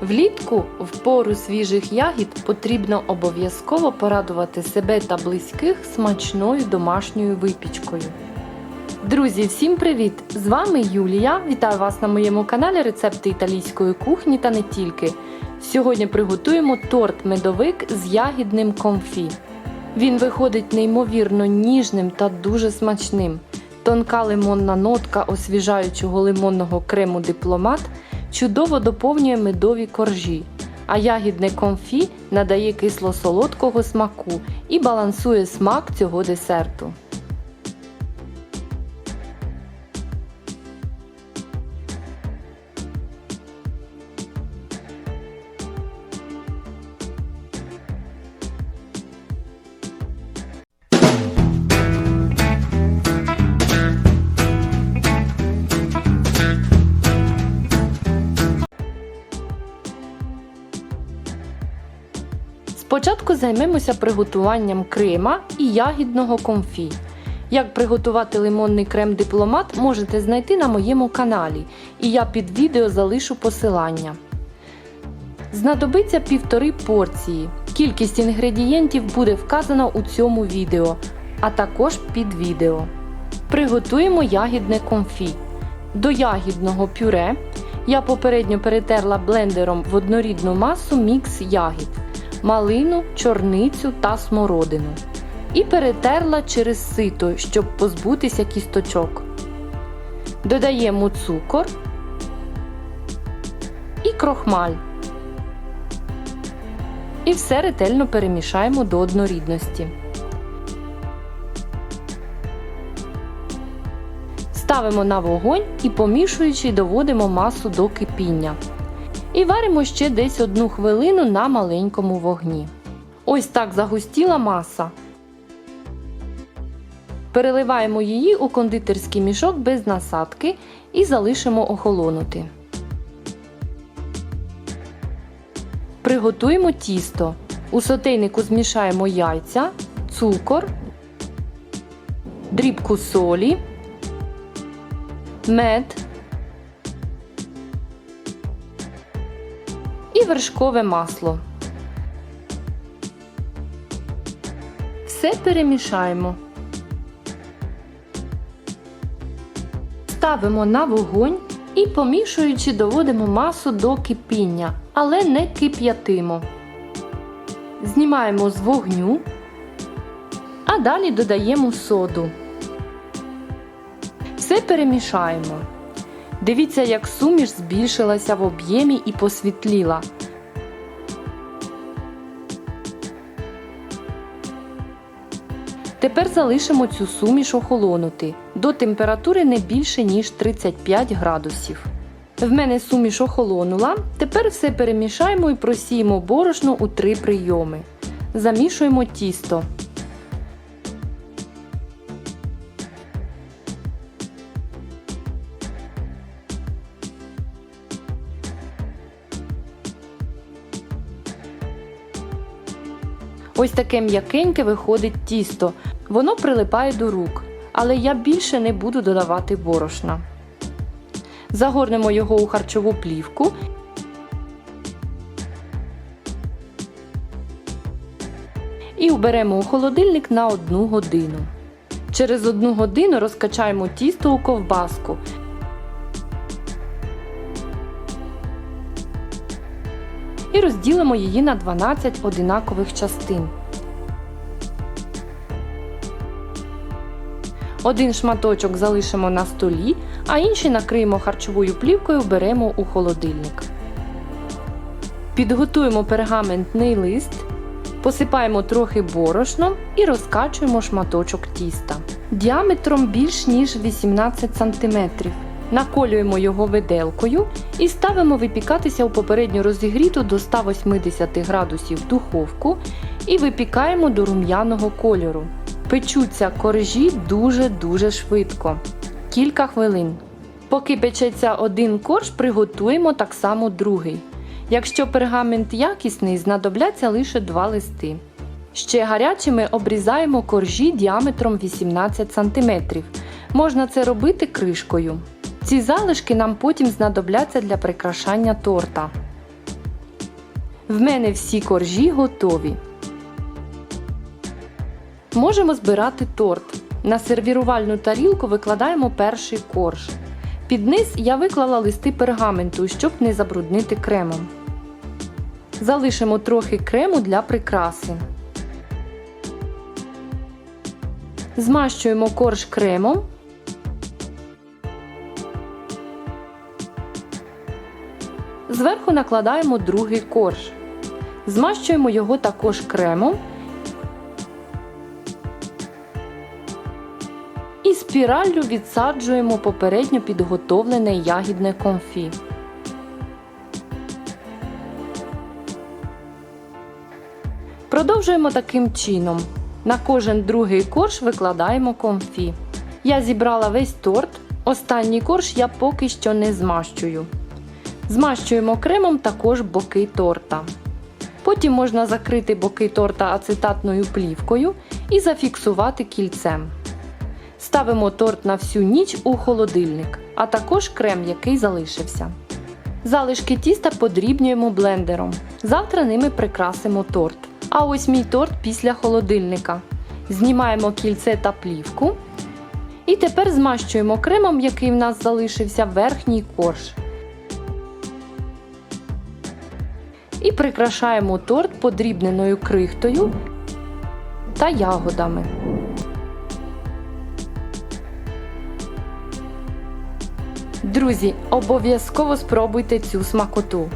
Влітку в пору свіжих ягід потрібно обов'язково порадувати себе та близьких смачною домашньою випічкою. Друзі, всім привіт! З вами Юлія. Вітаю вас на моєму каналі Рецепти італійської кухні та не тільки. Сьогодні приготуємо торт-медовик з ягідним комфі. Він виходить неймовірно ніжним та дуже смачним. Тонка лимонна нотка освіжаючого лимонного крему дипломат чудово доповнює медові коржі, а ягідне комфі надає кисло-солодкого смаку і балансує смак цього десерту. Спочатку займемося приготуванням крема і ягідного комфі. Як приготувати лимонний крем дипломат можете знайти на моєму каналі, і я під відео залишу посилання. Знадобиться півтори порції. Кількість інгредієнтів буде вказана у цьому відео, а також під відео. Приготуємо ягідне комфі. До ягідного пюре я попередньо перетерла блендером в однорідну масу мікс ягід малину, чорницю та смородину. І перетерла через сито, щоб позбутися кісточок. Додаємо цукор і крохмаль. І все ретельно перемішаємо до однорідності. Ставимо на вогонь і помішуючи доводимо масу до кипіння. І варимо ще десь одну хвилину на маленькому вогні. Ось так загустіла маса. Переливаємо її у кондитерський мішок без насадки і залишимо охолонути. Приготуємо тісто. У сотейнику змішаємо яйця, цукор, дрібку солі, мед. І вершкове масло. Все перемішаємо. Ставимо на вогонь і помішуючи доводимо масу до кипіння, але не кип'ятимо. Знімаємо з вогню, а далі додаємо соду. Все перемішаємо. Дивіться, як суміш збільшилася в об'ємі і посвітліла. Тепер залишимо цю суміш охолонути до температури не більше, ніж 35 градусів. В мене суміш охолонула. Тепер все перемішаємо і просіємо борошно у три прийоми. Замішуємо тісто. Ось таке м'якеньке виходить тісто. Воно прилипає до рук, але я більше не буду додавати борошна. Загорнемо його у харчову плівку. І уберемо у холодильник на 1 годину. Через 1 годину розкачаємо тісто у ковбаску. І розділимо її на 12 одинакових частин. Один шматочок залишимо на столі, а інший накриємо харчовою плівкою беремо у холодильник. Підготуємо пергаментний лист, посипаємо трохи борошном і розкачуємо шматочок тіста діаметром більш ніж 18 см. Наколюємо його виделкою і ставимо випікатися у попередньо розігріту до 180 градусів духовку і випікаємо до рум'яного кольору. Печуться коржі дуже-дуже швидко. Кілька хвилин. Поки печеться один корж, приготуємо так само другий. Якщо пергамент якісний, знадобляться лише два листи. Ще гарячими обрізаємо коржі діаметром 18 см. Можна це робити кришкою. Ці залишки нам потім знадобляться для прикрашання торта. В мене всі коржі готові. Можемо збирати торт. На сервірувальну тарілку викладаємо перший корж. Під низ я виклала листи пергаменту, щоб не забруднити кремом. Залишимо трохи крему для прикраси. Змащуємо корж кремом. Зверху накладаємо другий корж. Змащуємо його також кремом. І спіраллю відсаджуємо попередньо підготовлене ягідне конфі. Продовжуємо таким чином. На кожен другий корж викладаємо конфі. Я зібрала весь торт. Останній корж я поки що не змащую. Змащуємо кремом також боки торта. Потім можна закрити боки торта ацетатною плівкою і зафіксувати кільцем. Ставимо торт на всю ніч у холодильник, а також крем, який залишився. Залишки тіста подрібнюємо блендером. Завтра ними прикрасимо торт. А ось мій торт після холодильника. Знімаємо кільце та плівку. І тепер змащуємо кремом, який в нас залишився верхній корж. І прикрашаємо торт подрібненою крихтою та ягодами. Друзі, обов'язково спробуйте цю смакоту.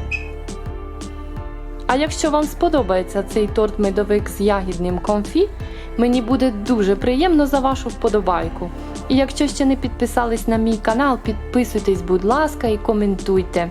А якщо вам сподобається цей торт медовик з ягідним конфі, мені буде дуже приємно за вашу вподобайку. І якщо ще не підписались на мій канал, підписуйтесь, будь ласка, і коментуйте.